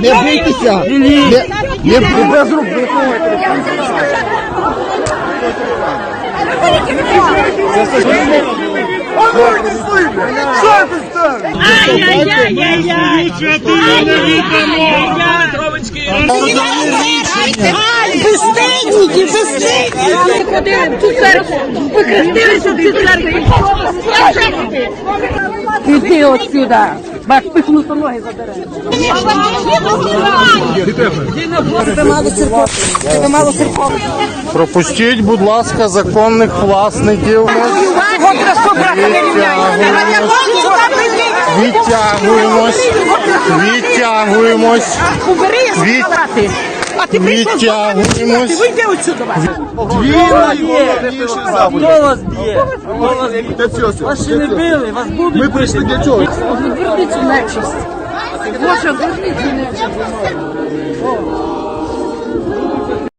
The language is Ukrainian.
Не бійтеся! Не, не без рук! Іриней. Безстидники, безстидники. Цю церкву. Іди отсюда. Бак пихнуто ноги забере. Пропустіть, будь ласка, законних власників. От раз побрати не. Відтягуємось. Відтягуємось. Убери я Від- забрати. А ти прийшов Відтягуємось. Вийди отсюда. Хто вас б'є? Хто вас б'є? Вас ще не били, вас будуть Ми прийшли для чого? Верніть нечисть. Боже, верніть нечисть.